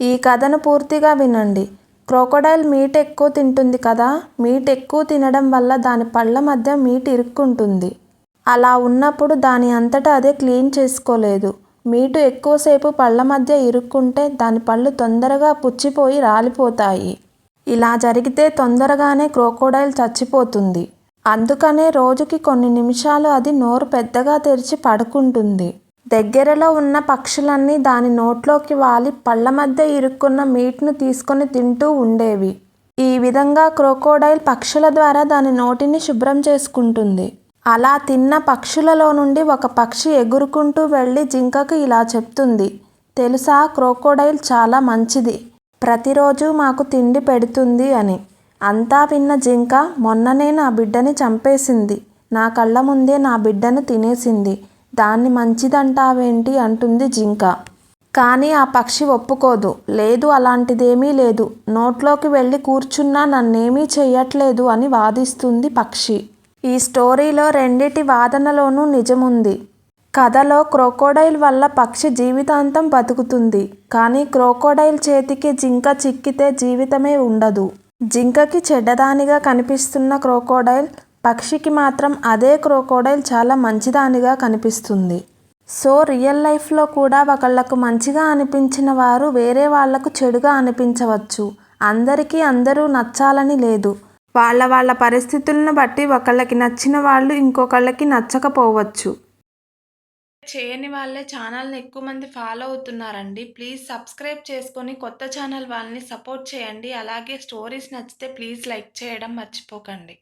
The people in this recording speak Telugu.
ఈ కథను పూర్తిగా వినండి. క్రోకోడైల్ మీట్ ఎక్కువ తింటుంది కదా? మీట్ ఎక్కువ తినడం వల్ల దాని పళ్ళ మధ్య మీట్ ఇరుక్కుంటుంది. అలా ఉన్నప్పుడు దాని అంతటా అదే క్లీన్ చేసుకోలేదు. మీటు ఎక్కువసేపు పళ్ళ మధ్య ఇరుక్కుంటే దాని పళ్ళు తొందరగా పుచ్చిపోయి రాలిపోతాయి. ఇలా జరిగితే తొందరగానే క్రోకోడైల్ చచ్చిపోతుంది. అందుకనే రోజుకి కొన్ని నిమిషాలు అది నోరు పెద్దగా తెరిచి పడుకుంటుంది. దగ్గరలో ఉన్న పక్షులన్నీ దాని నోట్లోకి వాలి పళ్ళ మధ్య ఇరుక్కున్న మీట్ను తీసుకొని తింటూ ఉండేవి. ఈ విధంగా క్రోకోడైల్ పక్షుల ద్వారా దాని నోటిని శుభ్రం చేసుకుంటుంది. అలా తిన్న పక్షులలో నుండి ఒక పక్షి ఎగురుకుంటూ వెళ్ళి జింకకు ఇలా చెప్తుంది తెలుసా క్రోకోడైల్ చాలా మంచిది. ప్రతిరోజు మాకు తిండి పెడుతుంది అని. అంతా విన్న జింక మొన్ననే నా బిడ్డని చంపేసింది. నా కళ్ళ ముందే నా బిడ్డను తినేసింది. దాన్ని మంచిదంటావేంటి? అంటుంది జింక. కానీ ఆ పక్షి ఒప్పుకోదు. లేదు అలాంటిదేమీ లేదు. నోట్లోకి వెళ్ళి కూర్చున్నా నన్నేమీ చెయ్యట్లేదు అని వాదిస్తుంది పక్షి. ఈ స్టోరీలో రెండిటి వాదనలోనూ నిజముంది. కథలో క్రోకోడైల్ వల్ల పక్షి జీవితాంతం బతుకుతుంది. కానీ క్రోకోడైల్ చేతికి జింక చిక్కితే జీవితమే ఉండదు. జింకకి చెడ్డదానిగా కనిపిస్తున్న క్రోకోడైల్ పక్షికి మాత్రం అదే క్రోకోడైల్ చాలా మంచిదానిగా కనిపిస్తుంది. సో రియల్ లైఫ్లో కూడా ఒకళ్ళకు మంచిగా అనిపించిన వారు వేరే వాళ్ళకు చెడుగా అనిపించవచ్చు. అందరికీ అందరూ నచ్చాలని లేదు. వాళ్ళ వాళ్ళ పరిస్థితులను బట్టి ఒకళ్ళకి నచ్చిన వాళ్ళు ఇంకొకళ్ళకి నచ్చకపోవచ్చు. చేయని వాళ్ళే ఛానల్ని ఎక్కువ మంది ఫాలో అవుతున్నారండి. ప్లీజ్ సబ్స్క్రైబ్ చేసుకొని కొత్త ఛానల్ వాళ్ళని సపోర్ట్ చేయండి. అలాగే స్టోరీస్ నచ్చితే ప్లీజ్ లైక్ చేయడం మర్చిపోకండి.